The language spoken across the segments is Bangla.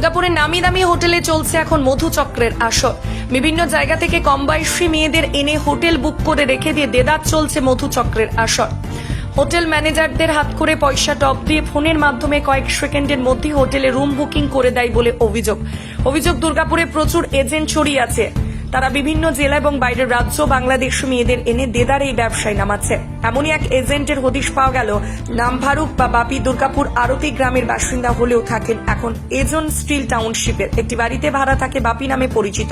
দুর্গাপুরের নামি দামি হোটেলে চলছে এখন মধুচক্রের আসর। বিভিন্ন জায়গা থেকে কম বয়সী মেয়েদের এনে হোটেল বুক করে রেখে দিয়ে দেদার চলছে মধুচক্রের আসর। হোটেল ম্যানেজারদের হাত করে পয়সা টপ দিয়ে ফোনের মাধ্যমে কয়েক সেকেন্ডের মধ্যে হোটেলে রুম বুকিং করে দেয় বলে অভিযোগ। অভিযোগ দুর্গাপুরে প্রচুর এজেন্ট ছড়িয়ে আছে। তারা বিভিন্ন জেলা এবং বাইরের রাজ্য, বাংলাদেশ মেয়েদের এনে দেদার এই ব্যবসায় নামাচ্ছে। এমনই এক এজেন্টের হদিশ পাওয়া গেল নাম ফারুক বা বাপি দুর্গাপুর আরতি গ্রামের বাসিন্দা হলেও থাকেন এখন এজন স্টিল টাউনশিপের। একটি বাড়িতে ভাড়া থাকে বাপি নামে পরিচিত।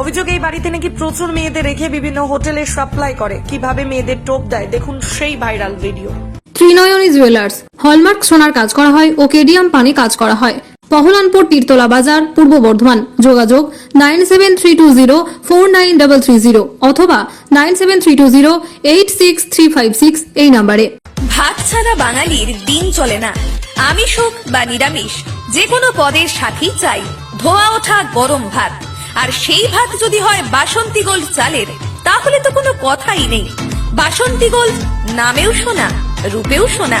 অভিযোগ, এই বাড়িতে নাকি প্রচুর মেয়েদের রেখে বিভিন্ন হোটেলে সাপ্লাই করে। কীভাবে মেয়েদের টোপ দেয়? দেখুন সেই viral video. Trinayani jewellers, hallmark সোনার কাজ করা হয় ও কেডিয়াম পানি কাজ করা হয়। পহলানপুর তীরতলা বাজার পূর্ব বর্ধমান। যোগাযোগ nine seven three two zero four nine double three zero অথবা nine seven three two zero eight six three five six এই নাম্বারে। ভাত ছাড়া বাঙালির দিন চলে না। আমিষ হোক বা নিরামিষ যে কোনো পদের সাথেই চাই। ধোয়া ওঠা গরম ভাত। আর সেই ভাত যদি হয় বাসন্তী গোল্ড চালের, তাহলে তো কোনো কথাই নেই। বাসন্তী গোল্ড নামেও শোনা, রূপেও শোনা।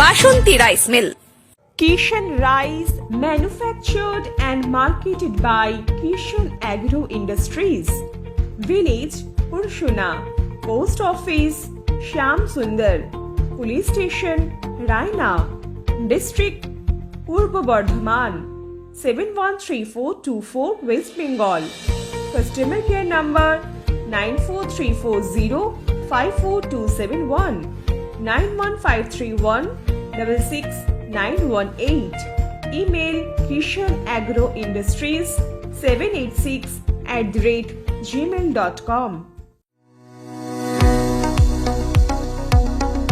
Basanti rice mill Kishan Rice manufactured and marketed by Kishan Agro Industries. Village Urshuna. Post Office Shyam Sundar. Police Station Raina. District Purba Bardhaman. 713424 West Bengal. Customer care number 94340 54271 91531 66918. Email Kishan Agro Industries 786 at the rate gmail.com.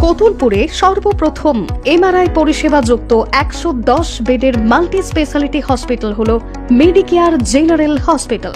কতুলপুরে সর্বপ্রথম এমআরআই পরিষেবা যুক্ত একশো দশ বেডের মাল্টি স্পেশালিটি হসপিটাল হল মেডিকেয়ার জেনারেল হসপিটাল